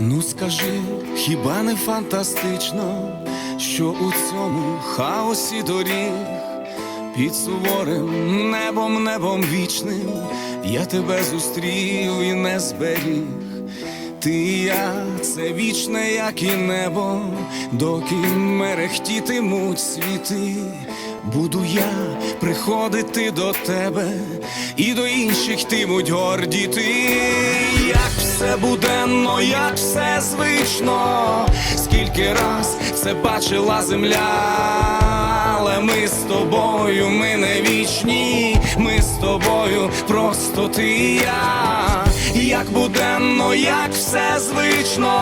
Ну скажи, хіба не фантастично, що у цьому хаосі доріг під суворим небом, небом вічним я тебе зустрів і не зберіг. Ти і я, це вічне, як і небо, доки мерехтітимуть світи. Буду я приходити до тебе, і до інших йтимуть гордіти. Як все буденно, як все звично, скільки раз це бачила земля, але ми з тобою, ми не вічні, ми з тобою, просто ти і я. Як буденно, як все звично,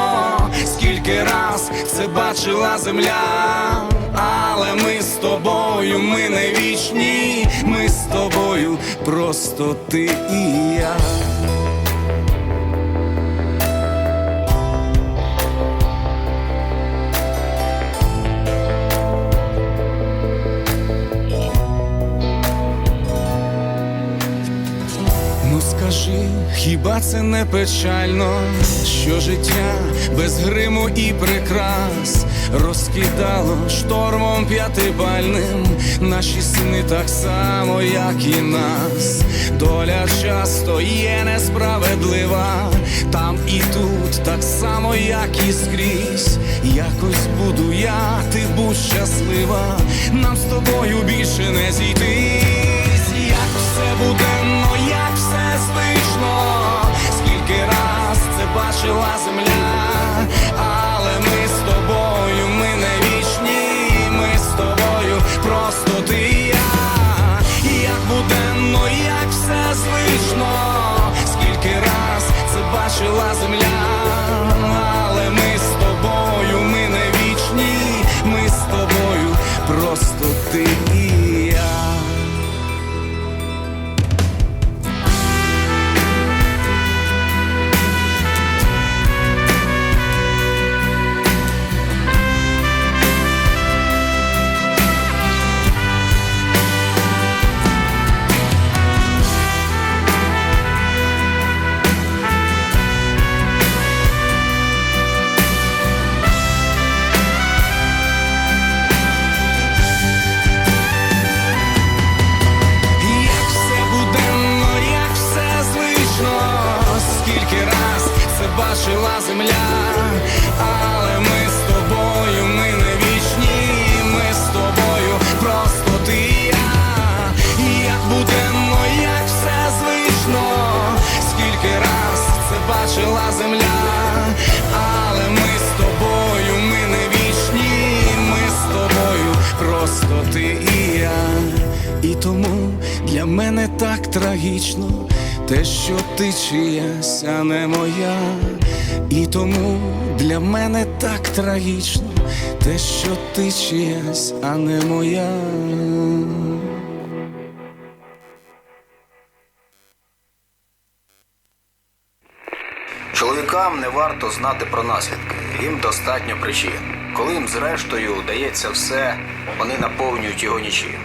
скільки раз це бачила земля, але ми з тобою, ми не вічні, ми з тобою, просто ти і я. Хіба це не печально, що життя без гриму і прикрас розкидало штормом п'ятибальним. Наші сни так само, як і нас. Доля часто є несправедлива, там і тут, так само, як і скрізь. Якось буду я, ти будь щаслива, нам з тобою більше не зійтись, як все буденно, як все звично, раз це бачила земля, але ми з тобою, ми не вічні, ми з тобою, просто ти і я, як буденно, як все звично, скільки раз це бачила земля, але ми з тобою, ми не вічні, ми з тобою, просто ти і я. І тому для мене так трагічно те, що ти чиясь, а не моя. І тому для мене так трагічно те, що ти чиясь, а не моя. Чоловікам не варто знати про наслідки, їм достатньо причин. Коли їм зрештою дається все, вони наповнюють його нічим.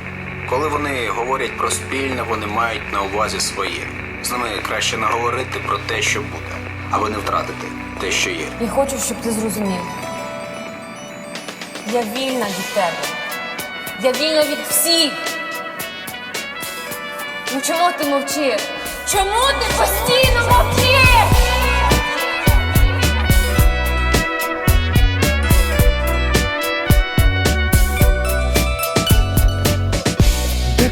Коли вони говорять про спільне, вони мають на увазі своє. З ними краще наговорити про те, що буде, аби не втратити те, що є. Я хочу, щоб ти зрозумів. Я вільна від тебе. Я вільна від всіх. Ну чому ти мовчиш? Чому ти постійно мовчиш?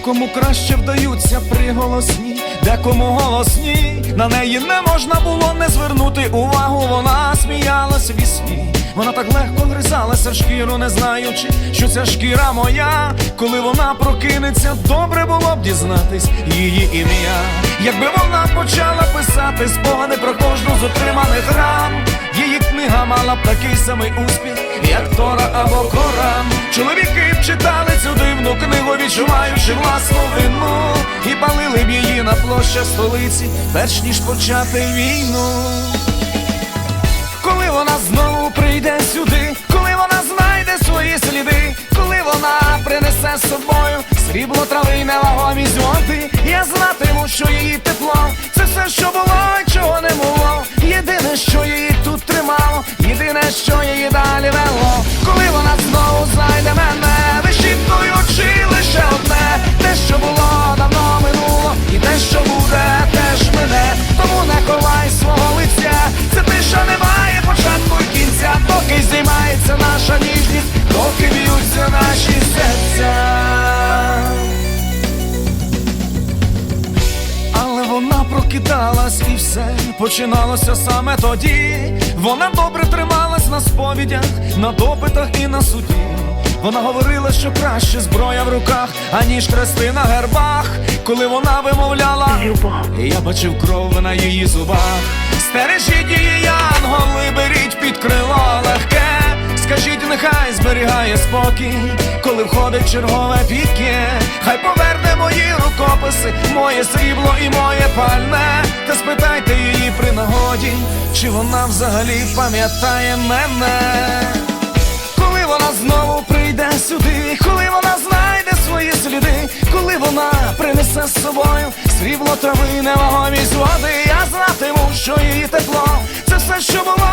Декому краще вдаються приголосні, декому голосні. На неї не можна було не звернути увагу. Вона сміялась в сні. Вона так легко гризалася в шкіру, не знаючи, що ця шкіра моя. Коли вона прокинеться, добре було б дізнатись її ім'я. Якби вона почала писати спогади про кожну з отриманих ран, її книга мала б такий самий успіх, як Тора або Коран. Чоловіки б читали цю дивну книгу, відчуваючи власну вину, і палили б її на площах столиці, перш ніж почати війну. Коли вона знову прийде сюди, коли вона знайде свої сліди, коли вона принесе з собою срібло трави й невагомі зонти, я знатиму, що її починалося саме тоді. Вона добре трималась на сповідях, на допитах і на суді. Вона говорила, що краще зброя в руках, аніж хрести на гербах. Коли вона вимовляла, я бачив кров на її зубах. Стережіть її, янголи, беріть під крило легке. Скажіть, нехай зберігає спокій, коли входить чергове піке. Хай поверне мої рукописи, моє срібло і моє пальне. Та спитайте її при нагоді, чи вона взагалі пам'ятає мене. Коли вона знову прийде сюди, коли вона знайде свої сліди, коли вона принесе з собою срібло трави, невагомість води, я знатиму, що її тепло, це все, що було,